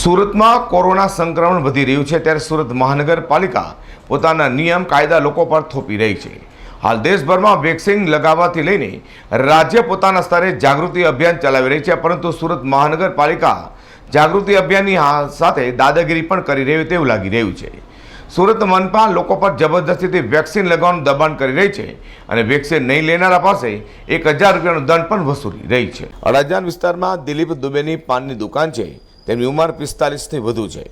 સુરતમાં કોરોના સંક્રમણ વધી રહ્યું છે ત્યારે સુરત મહાનગરપાલિકા પોતાના નિયમ કાયદા લોકો પર થોપી રહી છે. હાલ દેશભરમાં વેક્સિન લગાવવાથી લઈને રાજ્ય પોતાના સ્તરે જાગૃતિ અભિયાન ચલાવી રહી છે, પરંતુ સુરત મહાનગરપાલિકા જાગૃતિ અભિયાનની સાથે દાદાગીરી પણ કરી રહ્યું તેવું લાગી રહ્યું છે. સુરત મનપા લોકો પર જબરદસ્તીથી વેક્સિન લગાવવાનું દબાણ કરી રહી છે અને વેક્સિન નહીં લેનારા પાસે એક હજાર રૂપિયાનો દંડ પણ વસૂલી રહી છે. અડાજાન વિસ્તારમાં દિલીપ દુબેની પાનની દુકાન છે. તેમની ઉંમર પિસ્તાલીસથી વધુ છે.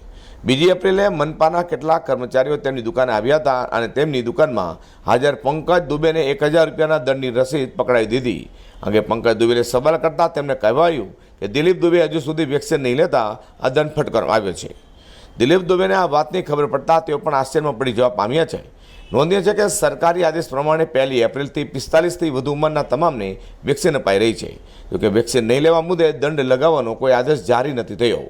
બીજી એપ્રિલે મનપાના કેટલાક કર્મચારીઓ તેમની દુકાને આવ્યા હતા અને તેમની દુકાનમાં હાજર પંકજ દુબેને એક હજાર રૂપિયાના દંડની રસીદ પકડાવી દીધી. અંગે પંકજ દુબેને સવાલ કરતા તેમને કહેવાયું કે દિલીપ દુબે હજુ સુધી વેક્સિન નહીં લેતા આ દંડ ફટકારવામાં આવ્યો છે. દિલીપ દુબેને આ વાતની ખબર પડતા તેઓ પણ આશ્ચર્યમાં પડી જવા પામ્યા છે. નોંધનીય છે કે સરકારી આદેશ પ્રમાણે પહેલી એપ્રિલથી પિસ્તાલીસથી વધુ ઉંમરના તમામને વેક્સિન અપાઈ રહી છે. જોકે વેક્સિન નહીં લેવા મુદ્દે દંડ લગાવવાનો કોઈ આદેશ જારી નથી થયો.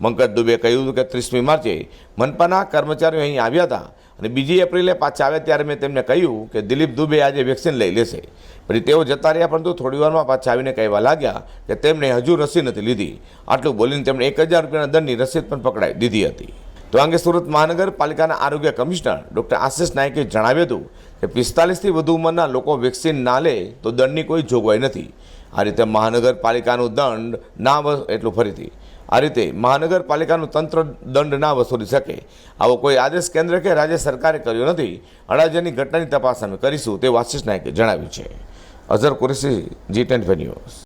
મંકજ દુબે કહ્યું હતું કે ત્રીસમી માર્ચે મનપાના કર્મચારીઓ અહીં આવ્યા હતા અને બીજી એપ્રિલે પાછા આવ્યા ત્યારે મેં તેમને કહ્યું કે દિલીપ દુબે આજે વેક્સિન લઈ લેશે. પછી તેઓ જતા રહ્યા પરંતુ થોડી વારમાં પાછા આવીને કહેવા લાગ્યા કે તેમણે હજુ રસી નથી લીધી. આટલું બોલીને તેમણે એક હજાર રૂપિયાના દંડની રસીદ પણ પકડાઈ દીધી હતી. તો આ અંગે સુરત મહાનગરપાલિકાના આરોગ્ય કમિશનર ડૉક્ટર આશિષ નાયકે જણાવ્યું હતું કે પિસ્તાલીસથી વધુ ઉંમરના લોકો વેક્સિન ના લે તો દંડની કોઈ જોગવાઈ નથી. આ રીતે મહાનગરપાલિકાનું દંડ ના એટલું ફરીથી. આ રીતે મહાનગરપાલિકાનું તંત્ર દંડ ના વસૂલી શકે. આવો કોઈ આદેશ કેન્દ્ર કે રાજ્ય સરકારે કર્યો નથી. અડાજની ઘટનાની તપાસ અમે કરીશું તેવું આશિષ નાયકે જણાવ્યું છે. Azhar Qureshi, Zee ten news.